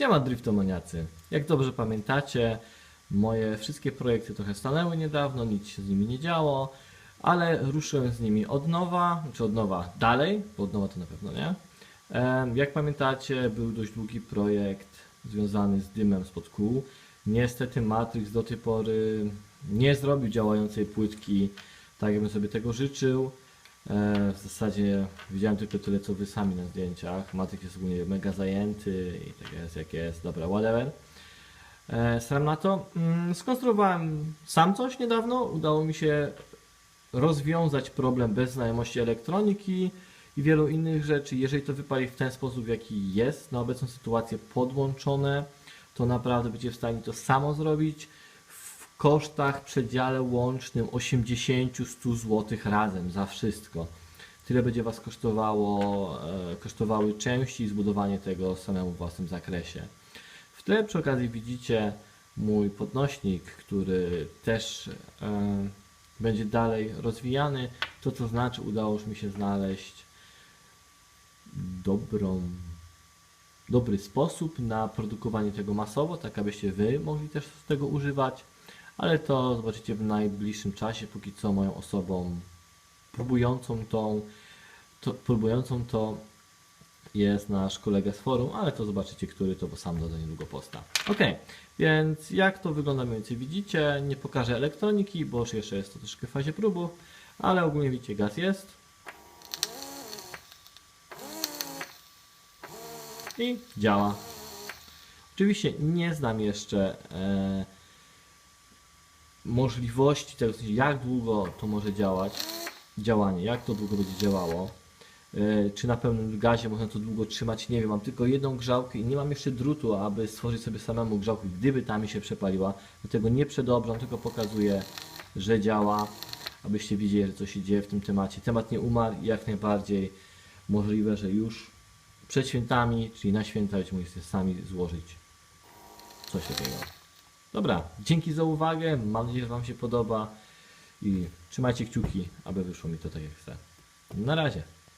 Siema driftomaniacy. Jak dobrze pamiętacie, moje wszystkie projekty trochę stanęły niedawno, nic się z nimi nie działo, ale ruszyłem z nimi od nowa, czy od nowa dalej, bo od nowa to na pewno nie. Jak pamiętacie, był dość długi projekt związany z dymem spod kół. Niestety Matrix do tej pory nie zrobił działającej płytki tak, jakbym sobie tego życzył. E, W zasadzie widziałem tylko tyle, co wy sami na zdjęciach. Matrix jest ogólnie mega zajęty i tak jest jak jest, dobra, whatever. E, Staram na to. Mm, Skonstruowałem sam coś niedawno. Udało mi się rozwiązać problem bez znajomości elektroniki i wielu innych rzeczy. Jeżeli to wypali w ten sposób, w jaki jest na obecną sytuację podłączone, to naprawdę będzie w stanie to samo zrobić w kosztach przedziale łącznym 80-100 zł razem za wszystko. Tyle będzie Was kosztowało, e, kosztowały części i zbudowanie tego samemu w własnym zakresie. W tle przy okazji widzicie mój podnośnik, który też e, będzie dalej rozwijany. To co znaczy udało mi się znaleźć dobrą, dobry sposób na produkowanie tego masowo, tak abyście Wy mogli też z tego używać, ale to zobaczycie w najbliższym czasie, póki co moją osobą próbującą tą, to, próbującą to jest nasz kolega z forum, ale to zobaczycie, który to, bo sam doda niedługo posta. Ok, więc jak to wygląda mniej więcej widzicie, nie pokażę elektroniki, bo już jeszcze jest to troszkę w fazie próbu, ale ogólnie widzicie, gaz jest. I działa. Oczywiście nie znam jeszcze e, możliwości tego, jak długo to może działać, działanie, jak to długo będzie działało. E, Czy na pełnym gazie można to długo trzymać, nie wiem. Mam tylko jedną grzałkę i nie mam jeszcze drutu, aby stworzyć sobie samemu grzałkę, gdyby ta mi się przepaliła. Dlatego nie przedobrzam, tylko pokazuję, że działa, abyście widzieli, co się dzieje w tym temacie. Temat nie umarł i jak najbardziej możliwe, że już przed świętami, czyli na święta, musicie sami złożyć coś takiego. Dobra, dzięki za uwagę. Mam nadzieję, że Wam się podoba i trzymajcie kciuki, aby wyszło mi to tak jak chcę. Na razie.